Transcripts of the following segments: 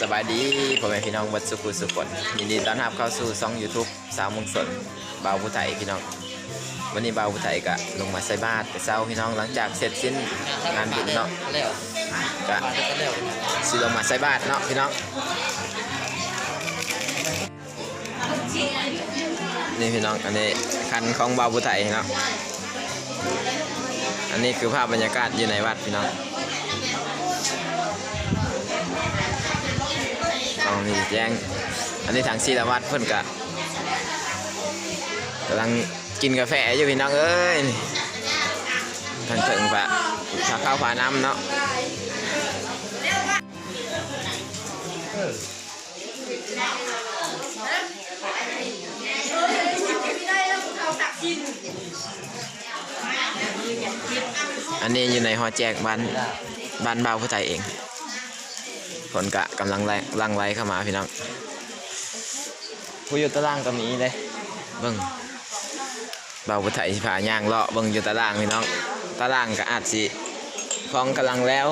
สบายดีพ่อแม่พี่น้องวัดสุขุสุขนยินดีต้อนรับเข้าสู่ช่อง YouTube สาวมุงสนบ่าวผู้ไทยพี่น้อง วันนี้บ่าวผู้ไทยก็ลงมาใส่บาตรแต่เช้าพี่น้องหลังจากเสร็จสิ้นงานบุญเนาะแล้วก็สิลงมาใส่บาตรเนาะพี่น้อง นี่พี่น้องอันนี้คันของบ่าวผู้ไทยเนาะอันนี้คือภาพบรรยากาศอยู่ในวัดพี่น้อง นี่แจ้ง อันนี้ทางศิลวัตเพิ่นกะกำลังกินกาแฟอยู่พี่น้องเอ้ยทางถึงปะพาข้าวพาน้ำเนาะอันนี้อยู่ในหอแจกบ้านบ้านเบาผู้ไทยเอง คนกะกำลังไล่ลังไล่เข้ามาพี่น้องผู้อยู่ตารางก็มีเลยเบิ่งเบาบุไถผาย่างเลาะเบิ่งอยู่ตารางพี่น้องตารางก็อาจสิของกำลังแล้ว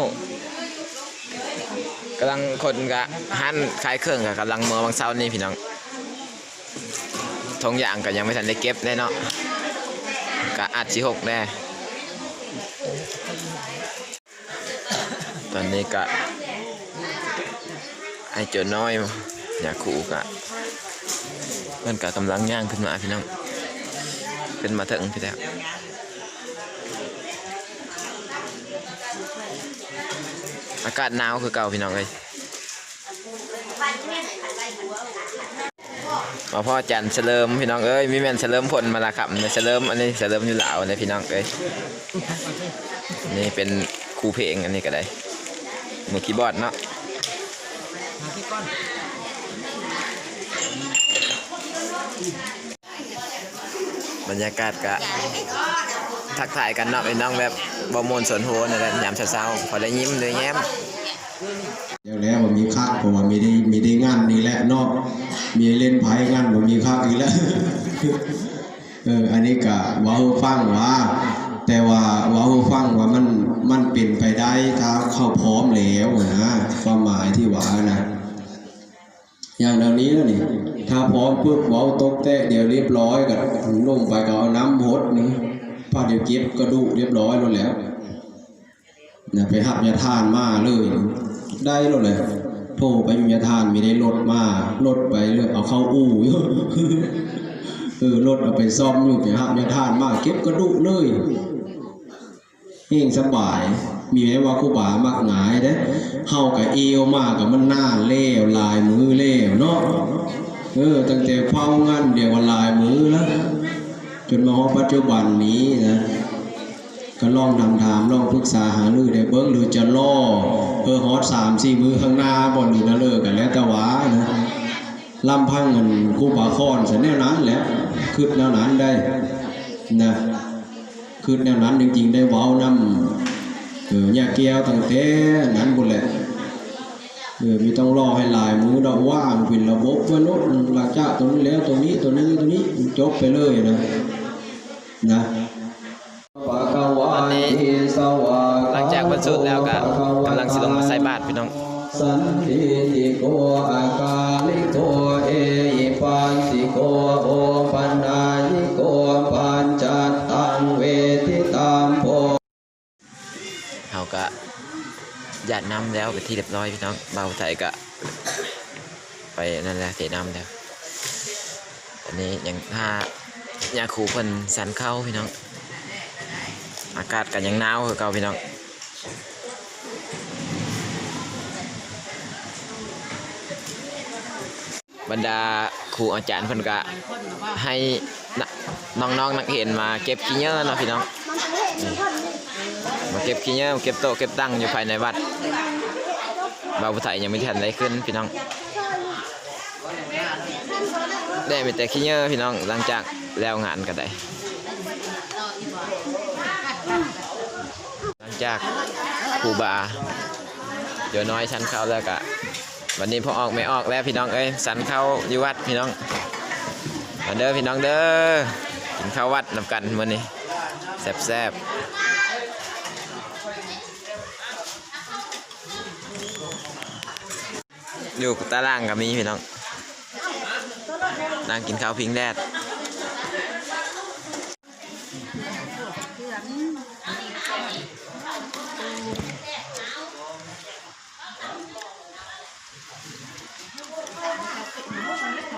กำลังคนกะหันขายเครื่องกะกำลังเมื่อบางเช้านี่พี่น้องทงอย่างก็ยังไม่ทันได้เก็บได้เนาะกะอาจสิหกแน่ตอนนี้กะ อ้เจอน้อยอยากขู่กะเพื่อนกะกำลังย่างขึ้นมาพี่น้องขึ้นมาถึงพี่แล้วอากาศหนาวคือเก่าพี่น้องเลยมาพ่อจันเฉลิมพี่น้องเอ้ยมีแมนเฉลิมผลมาละครับเนี่ยเฉลิมอันนี้เฉลิมอยู่ลาวเนี่ยพี่น้องเอ้ยนี่เป็นครูเพลงอันนี้ก็ได้มือคีย์บอร์ดเนาะ มาที่ก้อนบรรยากาศกะทักทายกันเนาะเป็นน้องแบบบอมวนสวนโหนั่นแหละยามเช้าๆพอได้ยิ้มเลยแย้มเดี๋ยวแล้วมันมีคักเพราะว่ามีได้มีได้งานนี่แหละเนอกมีเล่นไพ่งานมันมีคักอีกแล้วเอออันนี้ก็เว้าให้ฟังว่า แต่ว่าเว้าให้ฟังว่ามันมันเป็นไปได้ถ้าเข้าพร้อมแล้วนะความหมายที่ว่านะ อย่างเดังนี้แล้วนี่ถ้าพร้อมปุ๊บเว้าตกแตะเดี๋ยวเรียบร้อยก็ลงไปก็เอาน้ำหดนี่พอเดี๋ยวเก็บกระดูกเรียบร้อยแล้วแล้วเนี่ยไปหับยาทานมาเลย ได้แล้วเลยโทรไปยาทานมีได้รถมารถไปเลยเอาเข้าอู่อยู่เออรถเอาไปซ่อมอยู่ไปหับยาทานมาเก็บกระดูกเลย เองสบาย มีไว้ว่าครูบามักหงายเด้เฮากับเอวมากกับมันหน้าเล้วลายมือเล้วเนาะเออตั้งแต่เฝ้างานเดียวว่าลายมือแล้วจนมาฮอปัจจุบันนี้นะก็ลองนำถามลองปรึกษาหารือได้เบิ้งหรือจะล่อเออฮอตสามสี่มือข้างหน้าบนหรือนะเลิกกันแล้วแต่ว่านะลำพังเงินคู่ปาคอนเสร็จแนวนั้นแหล้วคืดแนวนั้นได้นะ คืดแนวนั้นจริงๆ ได้เว้าวนำเออแยกแก้วตั้งแต่นั้นบุญแหละเออมีต้องรอให้หลายมือดอกว่างเป็นระบบว่าโน้นหลักจากตรงนี้แล้วตรงนี้ตัวนี้ตัวนี้จบไปเลยนะนะวันนี้หลังจากบรรจุแล้วก็กำลังสิลงมาใส่บาตรพี่น้องสันติติโกอากาลิโกเอหิปันติโก หยาดน้ำแล้วไปนที่เรียบร้อยพี่น้องเบาไทยก็ไปนั่นแหละเทน้ำแล้วอันนี้ยังถ้ายาคูเพิ่นสันเข้าพี่น้อง อากาศกันยังหนาวคือเก่าพี่น้องบรรดาครูอาจารย์เพิ่นก็ให้นะน้องๆนักเรียนมาเก็บขี้เหงื่อเนาะพี่น้อง มาเก็บขี้เหงื่อเก็บโต๊ะเก็บตั้งอยู่ภายในวัด บาวพุทธยยังไม่ทันได้ขึ้นพี่น้อง ได้มีแต่ขี้เหงื่อพี่น้องหลังจากแล้วงานก็ได้หลังจากครูบาเดี๋ยวน้อยชั้นเข้าแล้วก็วันนี้พอออกไม่ออกแล้วพี่น้องเอ้ยสันเข้าอยู่วัดพี่น้องมาเด้อพี่น้องเด้อกินข้าววัดนำกันวันนี้แซ่บๆ อยู่ตารางกับมีพี่น้องนั่งกินข้าวพิงแดด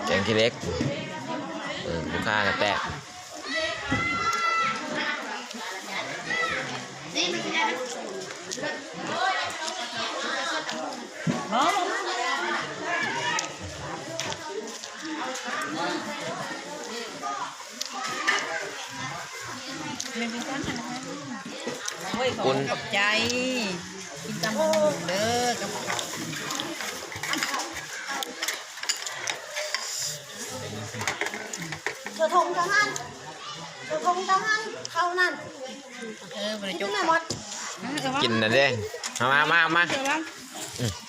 แกงขี้เล็กเออลูกค้ากันแตก ไม่เป็นก้อนนะโอ้ยขอบขอบใจกินตำบักหุ่งเด้อกับเธอทงจังหันเธอทงจังหันเข้านั่นเออบริจจุ๊งบแม่หมดกินนะเด้มามามามาเดี๋ยวบ้างแค่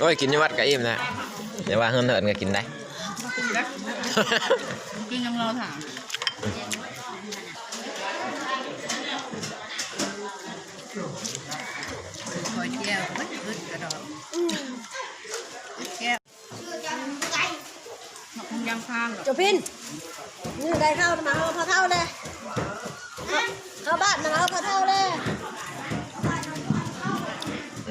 โอ้ยกินยี่วัดกับอิ่มนะเดี๋ยวว่าเฮิรนเหินก็กินได้กินยังเราถามคอยเจียวไม่ขึ้นกระดอกแก้วมักคงยางข้างกับจบพินนี่ได้เข้ามาเอาพอเท่าเลยเข้าบ้านมาเอาพอเท่าเลย เ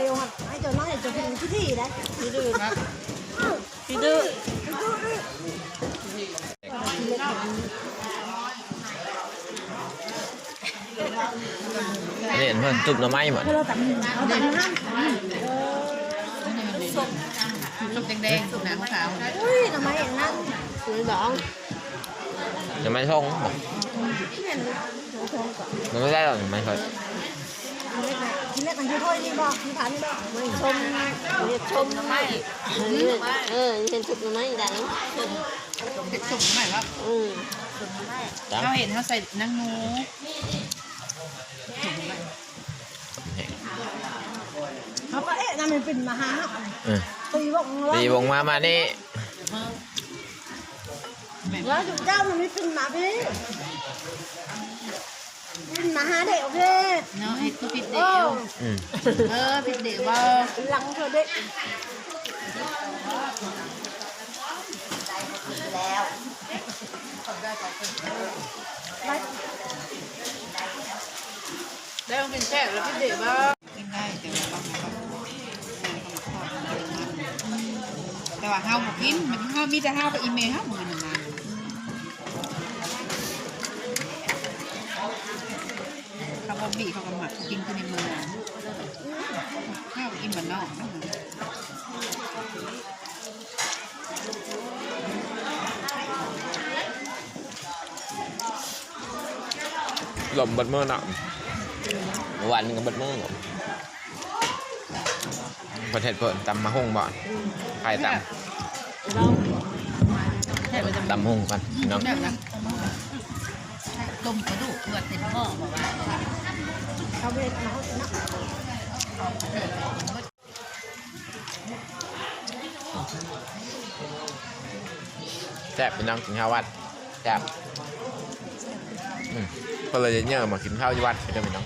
ร็วครับให้เจ้าน้อยจบพินที่ที่ได้พี่ดื้อครับพี่ดื้ออันนี้เห็นเพิ่นจุบหน่อไม้หมดเราตัดเอาตัดหันสุกแดงๆสุกหนังขาวอุ้ยทำไมอย่างนั้นสวยบ้องหน่อไม้ทงบอก มันไม่ได้หรอกหน่อไม้ทงกินเล็กมันคือถ้วยนี่บอกที่ฐานนี่บอกไม่ชมเรียกชมไม่เออเป็นชุดไม้ได้เผ็ดสุกหน่อยครับอืมจ้าเขาเห็นเขาใส่นังงูเขาก็เอ๊ะนั่นมันเป็นมหาตีวงตีวงมามานี่ว่าจุดเจ้ามันไม่เป็นมาพี่ เป็นมาหาเด็กโอเคเนาะให้ตัวผิดเดียวอืมเออผิดเดียวว่าหลังเธอเด็กแล้วเป็นแช่แล้วผิดเดียวว่ากินได้แต่ว่าบางบางแต่ว่าห้าวบกินมันห้ามีแต่ห้าวกับอีเมลห้าวมือหนึ่งนะเขา ลมเบดมือเนาะเมื่อวันนึงก็เบดมือหมดประเทศเพิ่นตำมาหุ่งบ่อนใครตแค่ไปจะำตำหุ่งกันพี่น้องแบบนั้นต้มกระดูกเกลือเต็มหม้อบอกว่าเขาเด็กมาเขานักแซ่บพี่น้องกินข้าววัดแซ่บอืม ก็เลยจะเนี่ยมากินข้าวที่วัดไปเด้อพี่น้อง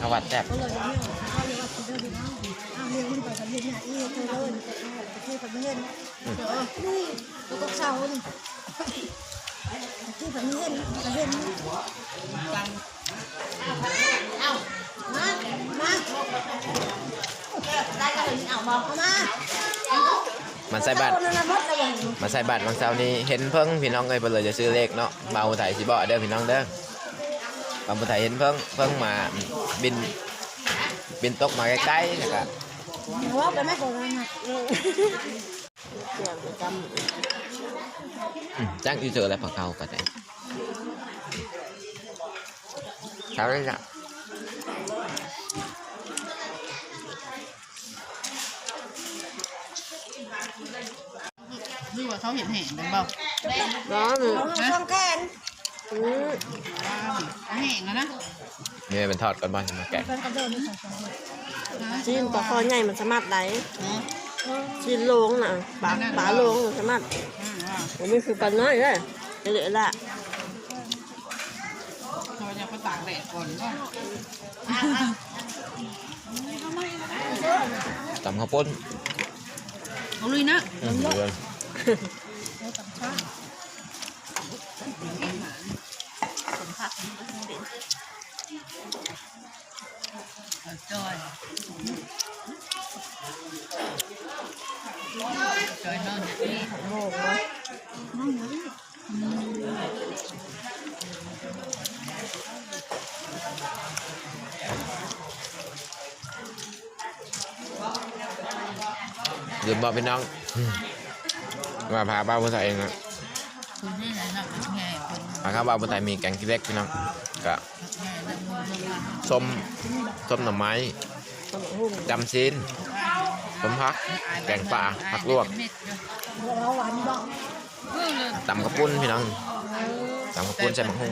ข้าววัดแซ่บเขาเอาเอาเรียนขึ้นไปกับเรียนเนี่ยอีเธอเลยไปที่กับเรียนเออนี่ตัวตกเสานี่ที่กับเรียนกับเรียนเอามามาได้ก็ถึงเอาบอกเขามา มันใส่บัตรคนนั้นรถอะไรอย่างมาใส่บัตรบางเช้านี้เห็นเพิ่งพี่น้องเอ้ยเพิ่นเลยจะซื้อเลขเนาะมาอุทัยสิบ่เด้อพี่น้องเด้อบางอุทัยเห็นเพิ่งเพิ่งมาบินบินตกมาใกล้ๆนะครับว่าไปไม่โกงนะเกี่ยวกับจอืมจ้างอีเจอแล้วพอเข้าก็ได้เช้าเลยจ้ะ ดูว่าเขาเห็นแห่งได้เปล่าร้อนของช่องแขนอืมแห่งแล้วนะนี่เป็นทอดก่อนบ้านมาแกะเป็นต่องคนจีนปลาคอใหญ่มันสามารถไหลเนาะจีนโลงน่ะปลาปลาโลงมันสามารถผมไม่คือปลาน้อยเลยเหลือละเขาจะไปตากแดดก่อนว่าตำข้าวปุ้นเอาลุยนะ เดือนเอาจอยจอยนอนอยู่นี่โมกเนาะเดือนบอกพี่น้อง อืมมาพาบ้าผู้ใส่เองนะคุณนี่นะนักแง่คนพาข้าวบ้าผู้ใส่มีแกงขี้เล็กพี่น้องก็แง่ดังมือดังมือส้มส้มหน่อไม้ตำหุ่งจำซีนส้มพัก แกงป่าผักลวกเราหวานบอกตำข้าวปุ้นพี่น้องตำข้าวปุ้นใส่มะฮุ่ง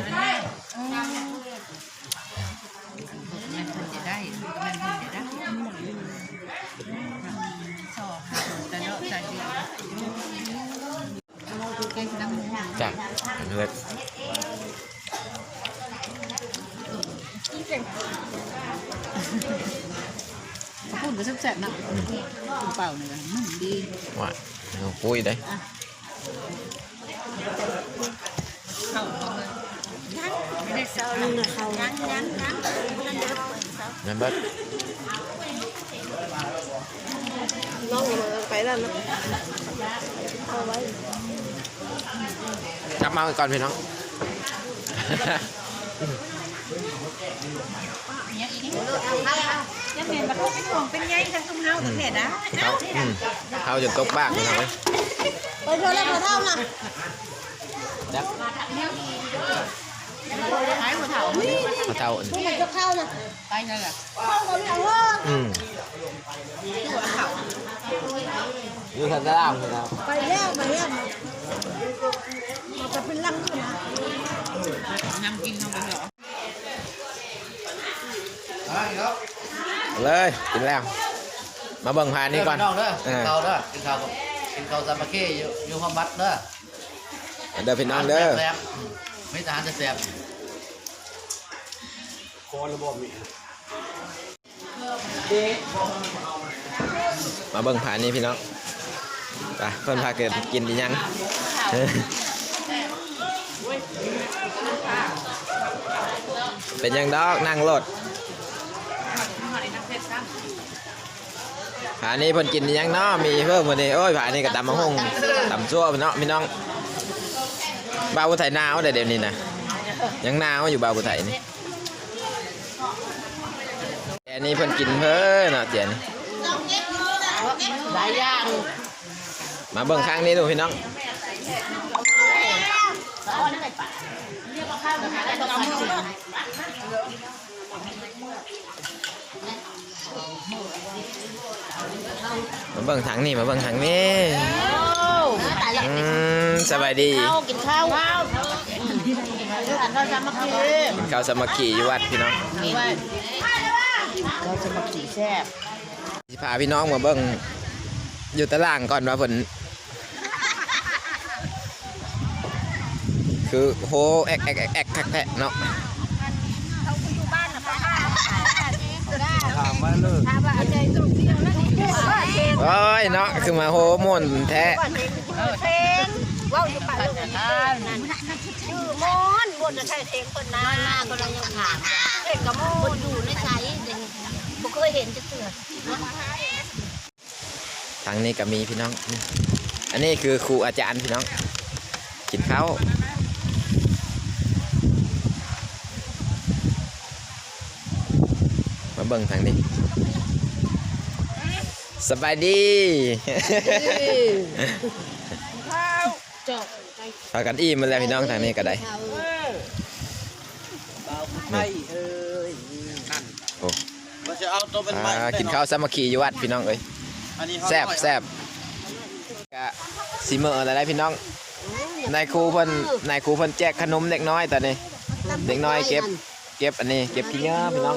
จ้ะเล็กพูดก็แซ่บๆนะคุณเปล่าเนี่ยมันดีว่าเอาปุ้ยได้เข้าเลยไม่ได้เศร้าเลยเขายังยังยังนั่นเด้อนั่นเบิดน้องเอาไปแล้วเนาะเอาไว้ จับมาก่อนพี่น้องยังเห็นบัตรเป็นห่วงเป็นไงทั้งตุ้มเฮาทั้งเน็ตนะเขาอืมเขาจนตกบ้างพี่น้องเลยไปเถอะแล้วเท่าน่ะจับหายหัวเถาเขาเท่าอันพวกมันจะเข้าน่ะไปนั่นแหละเข้าเขาอย่างว่าอืมหัวเถาอยู่ทันตะล่างพี่น้องไปแล้วไปแล้ว จะเป็นลังขึ้นนะนำกินเข้าไปเหรอเลยกินแล้ว มาเบิ่งพานนี่ก่อนน้องเด้อเอกินอข้าวเด้อกินข้าวกับกินข้าวสามัคคีอยู่อยู่ห้องบัตรเด้อเด้อพี่น้องเด้อแซ่บๆไม่ทหารจะแซ่บมาเบิ่งพานนี่พี่น้อง ไปเพิ่นพาเกิดกินดียังเออเป็นยังดอกนั่งรถผานี้เพิ่นกินดียังเนาะมีเพิ่มวันนี้โอ้ยผานี้ก็ตำมะฮุ่งตำซั่วเนาะพี่น้องบ่าวผู้ไทยหนาวเด้อเดี๋ยวนี้นะยังหนาวอยู่บ่าวผู้ไทยนี่แต่อันนี้เพิ่นกินเพิ่นเนาะเจียนหลายอย่าง มาเบิ่งข้างนี้ดูพี่น้องมาเบิ่งทางนี้มาเบิ่งทางนี้อืมสบายดีกินข้าวข้าวกินข้าวสามัคคีกินข้าวสามัคคีอยู่วัดพี่น้องเราจะมักสีแซ่บสิพาพี่น้องมาเบิ่งอยู่ตารางก่อนว่าเพิ่น คือโหแอกแอกแอกแอกคักแท้เนาะถามว่าเลิกโอ้ยเนาะคือมาโหม่วนแท้เพลงว่าอยู่ป่าลูกนั่นชื่อมอนบนจะใช่เพลงคนนั้นหน้าก็เรายังถามเพลงกับมอนอยู่ในใจบ่เคยเห็นจะเสือทางนี้ก็มีพี่น้อง อันนี้คือครูอาจารย์พี่น้อง กินข้าวมา เบิ่งทางนี้สบายดีจบพากันอิ่มมาแล้วพี่น้องทางนี้ก็ได้ไอ้เอ้ยนั่นโอ้มันจะเอาตัวเป็นอ่ากินข้าวสามัคคีอยู่วัดพี่น้องเอ้ยอันนี้แซ่บแซ่บกะสิเมออะไรได้พี่น้องนายครูเพิ่นนายครูเพิ่นแจกขนมเด็กน้อยตอนนี้ เด็กน้อยเก็บ เก็บอันนี้ เก็บขี้เงี้ยพี่น้อง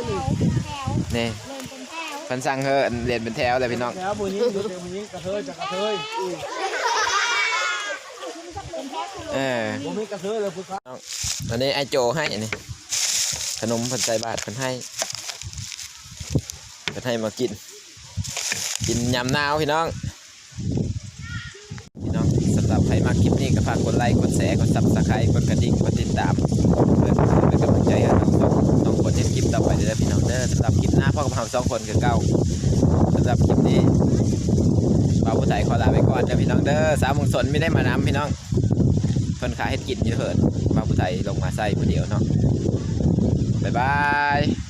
นี่เพิ่นสั่งเฮอเรียนเป็นแถวเลยพี่น้อง แล้วบุญยิ่งบุญยิ่งกระเทยจากกระเทยเออบุญยิ่งกระเทยเลยพุทธะอันนี้ไอโจให้อันนี้ขนมเพิ่นใส่บาทเพิ่นให้เพิ่นให้มากิน กินยำนาวพี่น้องพี่น้องสำหรับใครมาคลิปนี้ก็ฝากกดไลค์กดแชร์กดซับสไครต์กดกระดิ่งกดติดตามเพื่อเป็นกำลังใจให้น้อง สองน้องคลิปต่อไปเด้อพี่น้องเด้อสำหรับคลิปหน้าพ่อกับเราสองคนคือเก้าสำหรับคลิปนี้บ่าวผู้ใส่ขอลาไปก่อนเด้อพี่น้องเด้อสาวมงสนไม่ได้มาน้ำพี่น้องคนขายเฮ็ดกินเยอะเหินบ่าวผู้ใส่ลงมาใส่ผู้เดียวเนาะบ๊ายบาย